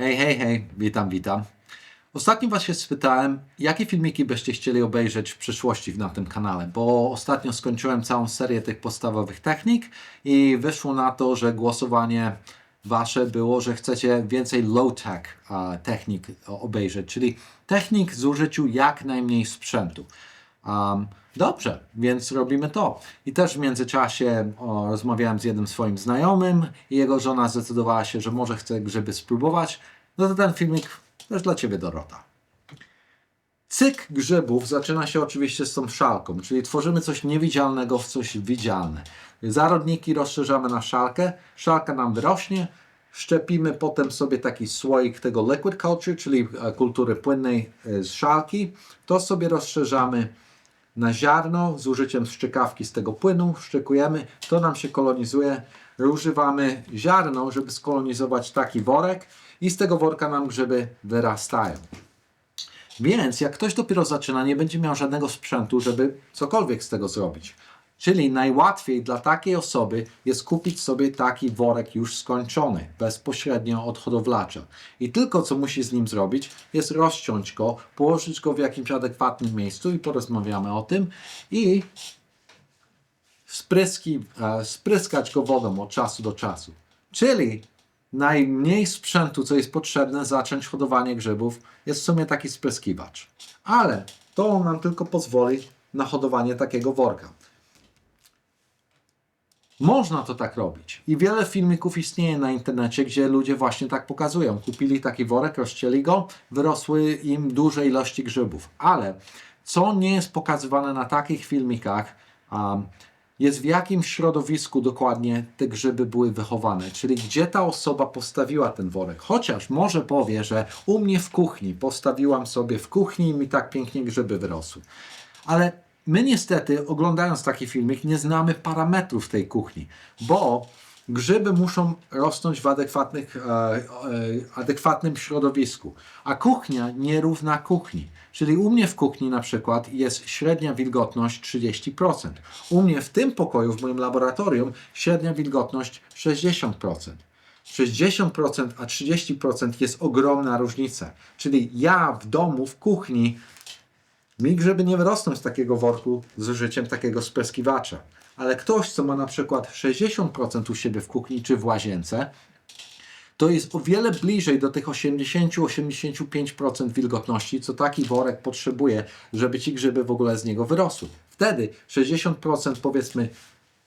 Hej, hej, hej, witam, witam. Ostatnio Was się spytałem, jakie filmiki byście chcieli obejrzeć w przyszłości na tym kanale, bo ostatnio skończyłem całą serię tych podstawowych technik i wyszło na to, że głosowanie Wasze było, że chcecie więcej low-tech technik obejrzeć, czyli technik z użyciu jak najmniej sprzętu. Um, dobrze, więc robimy to. I też w międzyczasie o, rozmawiałem z jednym swoim znajomym i jego żona zdecydowała się, że może chce grzyby spróbować. No to ten filmik też dla Ciebie, Dorota. Cykl grzybów zaczyna się oczywiście z tą szalką, czyli tworzymy coś niewidzialnego w coś widzialne. Zarodniki rozszerzamy na szalkę, szalka nam wyrośnie, szczepimy potem sobie taki słoik tego liquid culture, czyli e, kultury płynnej e, z szalki. To sobie rozszerzamy na ziarno z użyciem szczekawki z tego płynu, szczekujemy, to nam się kolonizuje. Używamy ziarno, żeby skolonizować taki worek i z tego worka nam grzyby wyrastają. Więc jak ktoś dopiero zaczyna, nie będzie miał żadnego sprzętu, żeby cokolwiek z tego zrobić. Czyli najłatwiej dla takiej osoby jest kupić sobie taki worek już skończony, bezpośrednio od hodowlacza. I tylko co musi z nim zrobić, jest rozciąć go, położyć go w jakimś adekwatnym miejscu i porozmawiamy o tym i spryski, e, spryskać go wodą od czasu do czasu. Czyli najmniej sprzętu, co jest potrzebne, zacząć hodowanie grzybów, jest w sumie taki spryskiwacz. Ale to nam tylko pozwoli na hodowanie takiego worka. Można to tak robić. I wiele filmików istnieje na internecie, gdzie ludzie właśnie tak pokazują. Kupili taki worek, rozcięli go, wyrosły im duże ilości grzybów. Ale co nie jest pokazywane na takich filmikach, um, jest w jakim środowisku dokładnie te grzyby były wychowane, czyli gdzie ta osoba postawiła ten worek. Chociaż może powie, że u mnie w kuchni postawiłam sobie w kuchni i mi tak pięknie grzyby wyrosły. Ale my niestety, oglądając taki filmik, nie znamy parametrów tej kuchni, bo grzyby muszą rosnąć w adekwatnych, e, e, adekwatnym środowisku, a kuchnia nie równa kuchni. Czyli u mnie w kuchni na przykład jest średnia wilgotność 30%. U mnie w tym pokoju, w moim laboratorium, średnia wilgotność 60%. 60% a 30% jest ogromna różnica. Czyli ja w domu, w kuchni mi grzyby nie wyrosną z takiego worku z użyciem takiego spryskiwacza. Ale ktoś, co ma na przykład 60% u siebie w kuchni czy w łazience, to jest o wiele bliżej do tych 80-85% wilgotności, co taki worek potrzebuje, żeby ci grzyby w ogóle z niego wyrosły. Wtedy 60% powiedzmy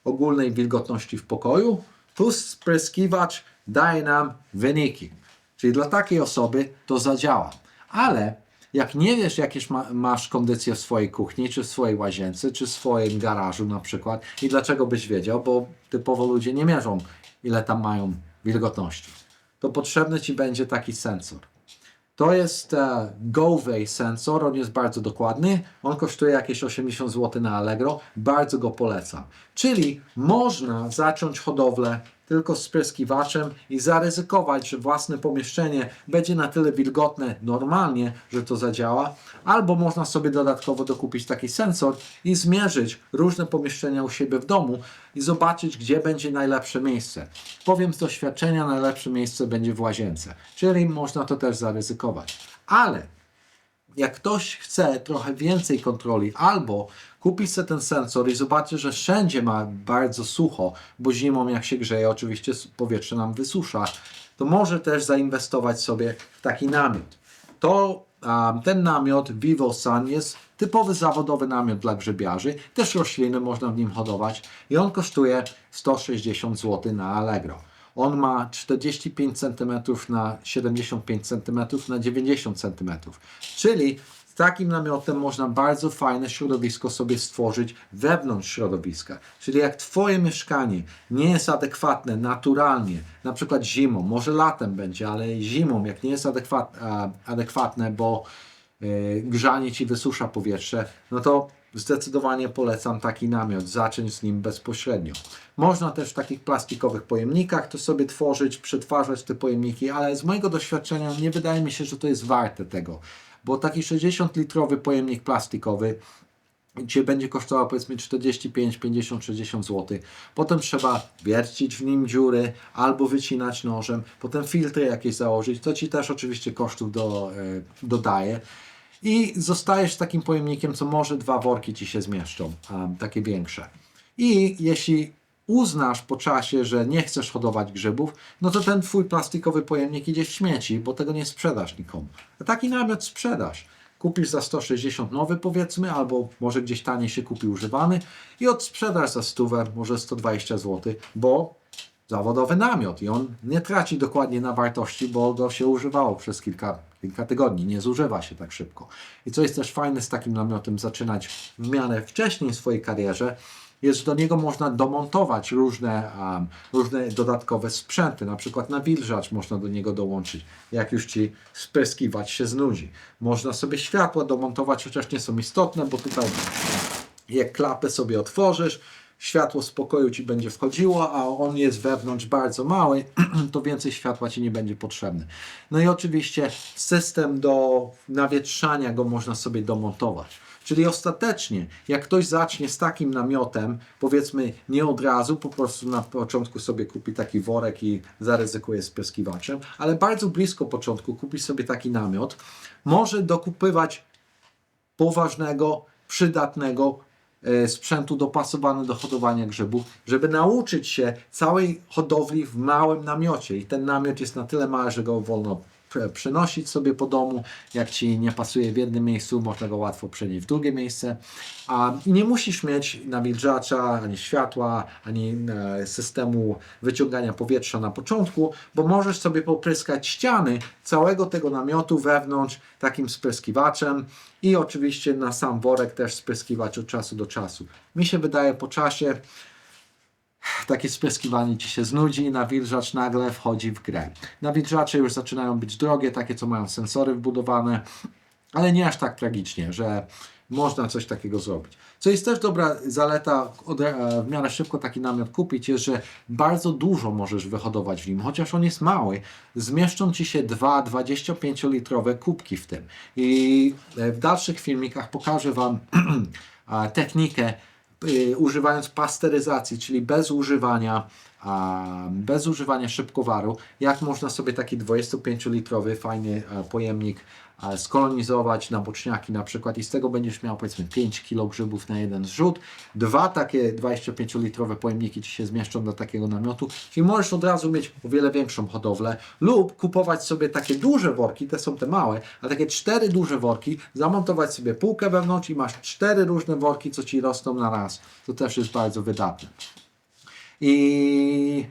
ogólnej wilgotności w pokoju plus spryskiwacz daje nam wyniki. Czyli dla takiej osoby to zadziała. Ale jak nie wiesz, jakieś ma, masz kondycję w swojej kuchni, czy w swojej łazience, czy w swoim garażu na przykład, i dlaczego byś wiedział, bo typowo ludzie nie mierzą, ile tam mają wilgotności, to potrzebny Ci będzie taki sensor. To jest e, GoWay sensor, on jest bardzo dokładny, on kosztuje jakieś 80 zł na Allegro, bardzo go polecam. Czyli można zacząć hodowlę tylko z spryskiwaczem i zaryzykować, że własne pomieszczenie będzie na tyle wilgotne normalnie, że to zadziała, albo można sobie dodatkowo dokupić taki sensor i zmierzyć różne pomieszczenia u siebie w domu i zobaczyć, gdzie będzie najlepsze miejsce. Powiem z doświadczenia, najlepsze miejsce będzie w łazience, czyli można to też zaryzykować. Ale jak ktoś chce trochę więcej kontroli, albo kupić sobie ten sensor i zobaczy, że wszędzie ma bardzo sucho, bo zimą jak się grzeje, oczywiście powietrze nam wysusza, to może też zainwestować sobie w taki namiot. To um, ten namiot Vivo Sun jest typowy zawodowy namiot dla grzybiarzy, też rośliny można w nim hodować i on kosztuje 160 zł na Allegro. On ma 45 cm na 75 cm na 90 cm. Czyli takim namiotem można bardzo fajne środowisko sobie stworzyć wewnątrz środowiska. Czyli jak Twoje mieszkanie nie jest adekwatne naturalnie, na przykład zimą, może latem będzie, ale zimą, jak nie jest adekwat, adekwatne, bo yy, grzanie Ci wysusza powietrze, no to zdecydowanie polecam taki namiot, zacząć z nim bezpośrednio. Można też w takich plastikowych pojemnikach to sobie tworzyć, przetwarzać te pojemniki, ale z mojego doświadczenia nie wydaje mi się, że to jest warte tego, bo taki 60-litrowy pojemnik plastikowy Cię będzie kosztowało powiedzmy 45, 50, 60 zł. Potem trzeba wiercić w nim dziury albo wycinać nożem, potem filtry jakieś założyć. To Ci też oczywiście kosztów do, e, dodaje. I zostajesz z takim pojemnikiem, co może dwa worki Ci się zmieszczą, a, takie większe. I jeśli uznasz po czasie, że nie chcesz hodować grzybów, no to ten Twój plastikowy pojemnik idzie w śmieci, bo tego nie sprzedasz nikomu. A taki namiot sprzedasz. Kupisz za 160 nowy powiedzmy, albo może gdzieś taniej się kupi używany i odsprzedasz za 100, może 120 zł, bo zawodowy namiot i on nie traci dokładnie na wartości, bo go się używało przez kilka, kilka tygodni, nie zużywa się tak szybko. I co jest też fajne z takim namiotem zaczynać w miarę wcześniej w swojej karierze, jest, do niego można domontować różne, um, różne dodatkowe sprzęty, na przykład nawilżacz można do niego dołączyć, jak już Ci spryskiwać się znudzi. Można sobie światła domontować, chociaż nie są istotne, bo tutaj jak klapę sobie otworzysz, światło z pokoju Ci będzie wchodziło, a on jest wewnątrz bardzo mały, to więcej światła Ci nie będzie potrzebne. No i oczywiście system do nawietrzania go można sobie domontować. Czyli ostatecznie, jak ktoś zacznie z takim namiotem, powiedzmy nie od razu, po prostu na początku sobie kupi taki worek i zaryzykuje z pryskiwaczem, ale bardzo blisko początku kupi sobie taki namiot, może dokupywać poważnego, przydatnego e, sprzętu dopasowany do hodowania grzybów, żeby nauczyć się całej hodowli w małym namiocie. I ten namiot jest na tyle mały, że go wolno przenosić sobie po domu. Jak ci nie pasuje w jednym miejscu, można go łatwo przenieść w drugie miejsce. A nie musisz mieć nawilżacza, ani światła, ani e, systemu wyciągania powietrza na początku, bo możesz sobie popryskać ściany całego tego namiotu wewnątrz takim spryskiwaczem i oczywiście na sam worek też spryskiwać od czasu do czasu. Mi się wydaje po czasie takie spryskiwanie ci się znudzi nawilżacz nagle wchodzi w grę. Nawilżacze już zaczynają być drogie, takie co mają sensory wbudowane, ale nie aż tak tragicznie, że można coś takiego zrobić. Co jest też dobra zaleta, e, w miarę szybko taki namiot kupić, jest, że bardzo dużo możesz wyhodować w nim, chociaż on jest mały. Zmieszczą Ci się dwa 25-litrowe kubki w tym. I e, w dalszych filmikach pokażę Wam technikę, używając pasteryzacji, czyli bez używania, bez używania szybkowaru, jak można sobie taki 25-litrowy fajny e, pojemnik skolonizować na boczniaki na przykład i z tego będziesz miał powiedzmy 5 kg grzybów na jeden zrzut. Dwa takie 25-litrowe pojemniki Ci się zmieszczą do takiego namiotu i możesz od razu mieć o wiele większą hodowlę lub kupować sobie takie duże worki, te są te małe, a takie cztery duże worki, zamontować sobie półkę wewnątrz i masz cztery różne worki, co Ci rosną na raz. To też jest bardzo wydatne. I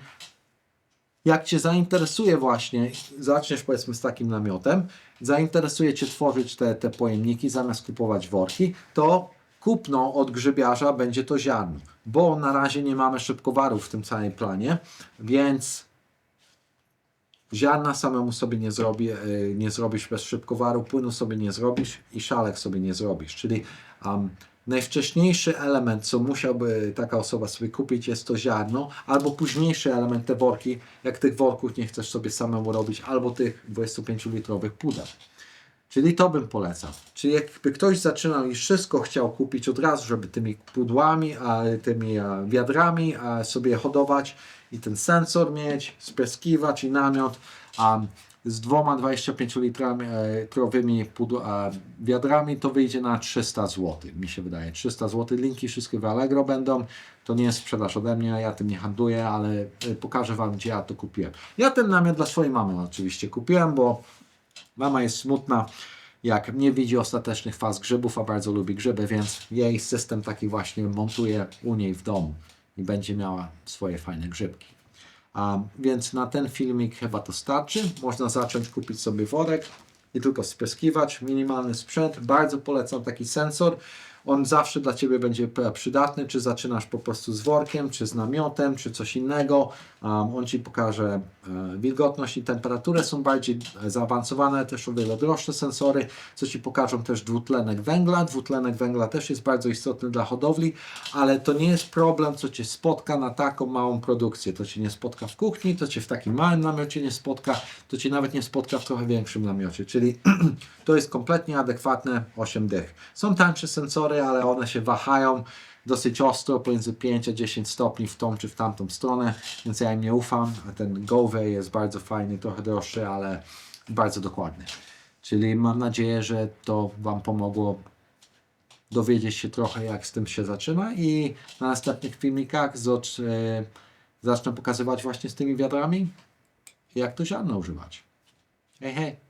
jak Cię zainteresuje właśnie, zaczniesz powiedzmy z takim namiotem, zainteresuje Cię tworzyć te, te pojemniki zamiast kupować worki, to kupno od grzybiarza będzie to ziarno, bo na razie nie mamy szybkowarów w tym całym planie, więc ziarna samemu sobie nie, zrobi, e, nie zrobisz bez szybkowaru, płynu sobie nie zrobisz i szalek sobie nie zrobisz. Czyli um, najwcześniejszy element, co musiałby taka osoba sobie kupić, jest to ziarno, albo późniejszy element, te worki, jak tych worków nie chcesz sobie samemu robić, albo tych 25-litrowych pudeł. Czyli to bym polecał. Czyli jakby ktoś zaczynał i wszystko chciał kupić od razu, żeby tymi pudłami, a tymi wiadrami a, sobie hodować i ten sensor mieć, spryskiwać i namiot, a z dwoma 25-litrowymi wiadrami to wyjdzie na 300 zł, mi się wydaje. 300 zł, linki wszystkie w Allegro będą. To nie jest sprzedaż ode mnie, ja tym nie handluję, ale y, pokażę Wam, gdzie ja to kupiłem. Ja ten namiot dla swojej mamy oczywiście kupiłem, bo Mama jest smutna, jak nie widzi ostatecznych faz grzybów, a bardzo lubi grzyby, więc jej system taki właśnie montuje u niej w domu i będzie miała swoje fajne grzybki. A, więc na ten filmik chyba to starczy. Można zacząć kupić sobie worek i tylko spryskiwać. Minimalny sprzęt. Bardzo polecam taki sensor. On zawsze dla Ciebie będzie przydatny, czy zaczynasz po prostu z workiem, czy z namiotem, czy coś innego. Um, on Ci pokaże e, wilgotność i temperaturę, są bardziej e, zaawansowane, też o wiele droższe sensory, co Ci pokażą też dwutlenek węgla. Dwutlenek węgla też jest bardzo istotny dla hodowli, ale to nie jest problem, co Cię spotka na taką małą produkcję. To Cię nie spotka w kuchni, to Cię w takim małym namiocie nie spotka, to Cię nawet nie spotka w trochę większym namiocie, czyli to jest kompletnie adekwatne 8 dych. Są tańsze sensory, ale one się wahają dosyć ostro, pomiędzy 5 a 10 stopni w tą czy w tamtą stronę, więc ja im nie ufam, a ten Gove jest bardzo fajny, trochę droższy, ale bardzo dokładny. Czyli mam nadzieję, że to Wam pomogło dowiedzieć się trochę, jak z tym się zaczyna i na następnych filmikach e, zacznę pokazywać właśnie z tymi wiadrami, jak to ziarno używać. Hej, hej!